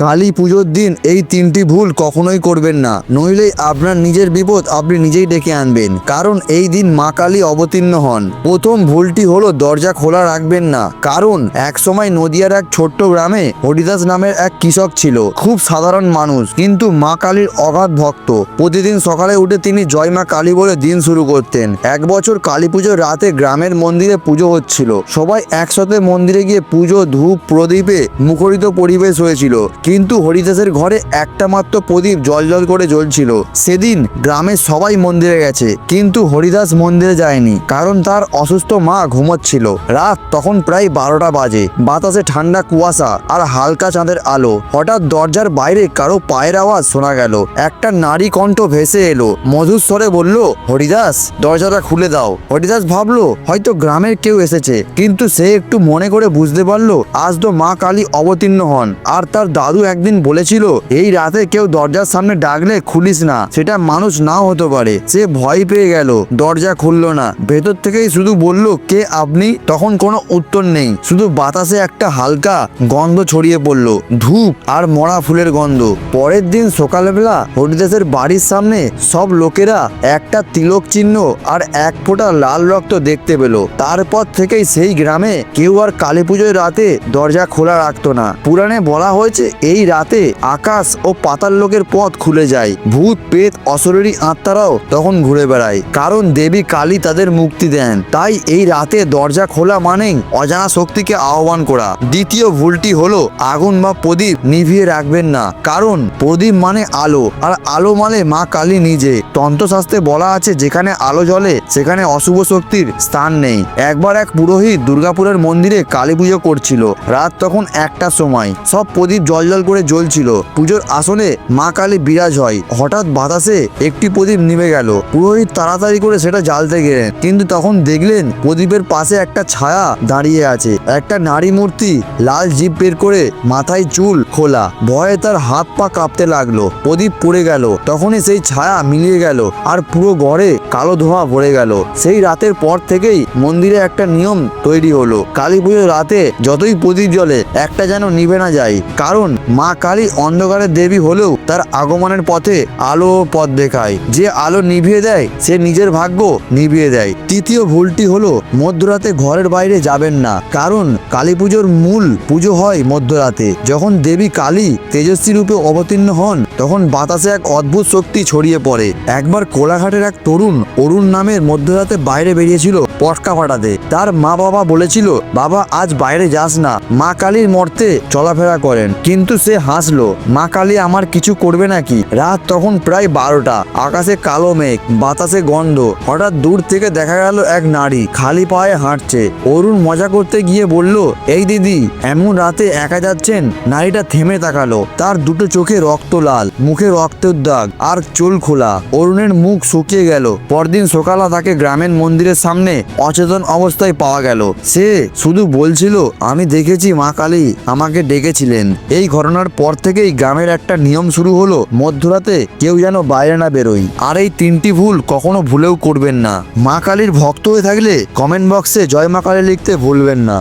কালী পুজোর দিন এই তিনটি ভুল কখনোই করবেন না। নইলে আপনার নিজের বিপদ আপনি নিজেই ডেকে আনবেন। কারণ এই দিন মা কালী অবতীর্ণ হন। প্রথম ভুলটি হলো দরজা খোলা রাখবেন না। কারণ এক সময় নদিয়ার এক ছোট্ট গ্রামে হরিদাস নামের এক কৃষক ছিল। খুব সাধারণ মানুষ। কিন্তু মা কালীর অগাধ ভক্ত। প্রতিদিন সকালে উঠে তিনি জয় মা কালী বলে দিন শুরু করতেন। এক বছর কালী পুজোর রাতে গ্রামের মন্দিরে পুজো হচ্ছিল। সবাই একসাথে মন্দিরে গিয়ে পুজো, ধূপ, প্রদীপে মুখরিত পরিবেশ হয়েছিল। কিন্তু হরিদাসের ঘরে একটা মাত্র প্রদীপ জল জল করে জ্বলছিল। সেদিন গ্রামের সবাই মন্দিরে গেছে, কিন্তু হরিদাস মন্দিরে যায়নি, কারণ তার অসুস্থ মা ঘুমোচ্ছিল। রাত তখন প্রায় বারোটা বাজে। বাতাসে ঠান্ডা কুয়াশা আর হালকা চাঁদের আলো। হঠাৎ দরজার বাইরে কারও পায়ের আওয়াজ শোনা গেল। একটা নারী কণ্ঠ ভেসে এলো। মধুর স্বরে বলল, হরিদাস, দরজাটা খুলে দাও। হরিদাস ভাবলো, হয়তো গ্রামের কেউ এসেছে। কিন্তু সে একটু মনে করে বুঝতে পারল, আজ তো মা কালী অবতীর্ণ হন। আর তার দাদু একদিন বলেছিল, এই রাতে কেউ দরজার সামনে ডাকলে খুলিস না, সেটা মানুষ নাও হতে পারে। সে ভয় পেয়ে গেল, দরজা খুললো না। ভেতর থেকেই শুধু বলল, কে আপনি? তখন কোনো উত্তর নেই। শুধু বাতাসে একটা হালকা গন্ধ ছড়িয়ে পড়ল, ধূপ আর মরা ফুলের গন্ধ। পরের দিন সকালবেলা হরিদাসের বাড়ির সামনে সব লোকেরা একটা তিলক চিহ্ন আর এক ফোঁটা লাল রক্ত দেখতে পেল। তারপর থেকেই সেই গ্রামে কেউ আর কালী পুজোর রাতে দরজা খোলা রাখতো না। পুরাণে বলা হয়েছে এই রাতে আকাশ ও পাতাল লোকের পথ খুলে যায়। ভূত পেত অশরীরী আত্মারাও তখন ঘুরে বেড়ায়। কারণ দেবী কালী তাদের মুক্তি দেন। তাই এই রাতে দরজা খোলা মানেই অজানা শক্তিকে আহ্বান করা। দ্বিতীয় ভুলটি হলো আগুন বা প্রদীপ নিভিয়ে রাখবেন না। কারণ প্রদীপ মানে আলো, আর আলো মানে মা কালী নিজে। তন্ত্রশাস্ত্রে বলা আছে, যেখানে আলো জ্বলে, সেখানে অশুভ শক্তির স্থান নেই। একবার এক পুরোহিত দুর্গাপুরের মন্দিরে কালী পুজো করছিল। রাত তখন একটার সময়। সব প্রদীপ জল জল করে জ্বলছিল। পুজোর আসনে মা কালী বিরাজ হয়। হঠাৎ বাতাসে একটি প্রদীপ নিভে গেল। পুরোহিত তাড়াতাড়ি করে সেটা জ্বালতে গেলেন। কিন্তু তখন দেখলেন প্রদীপের পাশে একটা ছায়া দাঁড়িয়ে আছে। একটা নারী মূর্তি লাল জিভ বের করে মাথায় চুল খোলা। ভয়ে তার হাত পা কাঁপতে লাগল। প্রদীপ পড়ে গেল। তখনই সেই ছায়া মিলিয়ে গেল আর পুরো ঘরে কালো ধোঁয়া ভরে গেল। সেই রাতের পর থেকেই মন্দিরে একটা নিয়ম তৈরি হলো। কালী পুজোর রাতে যতই প্রদীপ জ্বলে, একটা যেন নিভে না যায়। কারণ মা কালী অন্ধকারের দেবী হলেও তার আগমনের পথে আলো পথ দেখায়। যে আলো নিভিয়ে দেয়, সে নিজের ভাগ্য নিভিয়ে দেয়। তৃতীয় ভুলটি হলো, মধ্যরাতে ঘরের বাইরে যাবেন না। কারণ কালী পুজোর মূল পুজো হয় মধ্যরাতে। যখন দেবী কালী তেজস্বী রূপে অবতীর্ণ হন তখন বাতাসে এক অদ্ভুত শক্তি ছড়িয়ে পড়ে। একবার কোলাঘাটের এক তরুণ অরুণ নামের মধ্যরাতে বাইরে বেরিয়েছিল পটকা ফাটাতে। তার মা বাবা বলেছিল, বাবা, আজ বাইরে যাস না। মা কালীর মর্তে চলাফেরা করেন। কিন্তু সে হাসলো, মা কালী আমার কিছু করবে নাকি? রাত তখন প্রায় বারোটা। আকাশে কালো মেঘ, বাতাসে গন্ধ। হঠাৎ দূর থেকে দেখা গেল এক নারী, খালি পায়ে হাঁটছে। অরুণ মজা করতে গিয়ে বলল, এই দিদি, এমন রাতে একা যাচ্ছেন? নারীটা থেমে তাকালো। তার দুটো চোখে রক্ত লাল। মুখে রক্তের দাগ, আর চুল খোলা। অরুণের মুখ শুকিয়ে গেল। পরদিন সকালে তাকে গ্রামের মন্দিরের সামনে অচেতন অবস্থায় পাওয়া গেল। সে শুধু বলছিল, আমি দেখেছি মা কালী, আমাকে ডেকেছিলেন। এই ঘটনার পর থেকেই গ্রামের একটা নিয়ম শুরু হলো, মধ্যরাতে কেউ যেন বাইরে না বেরোয়। আর এই তিনটি ভুল কখনো ভুলেও করবেন না। মা কালীর ভক্ত হয়ে থাকলে কমেন্ট বক্সে জয় মা কালী লিখতে ভুলবেন না।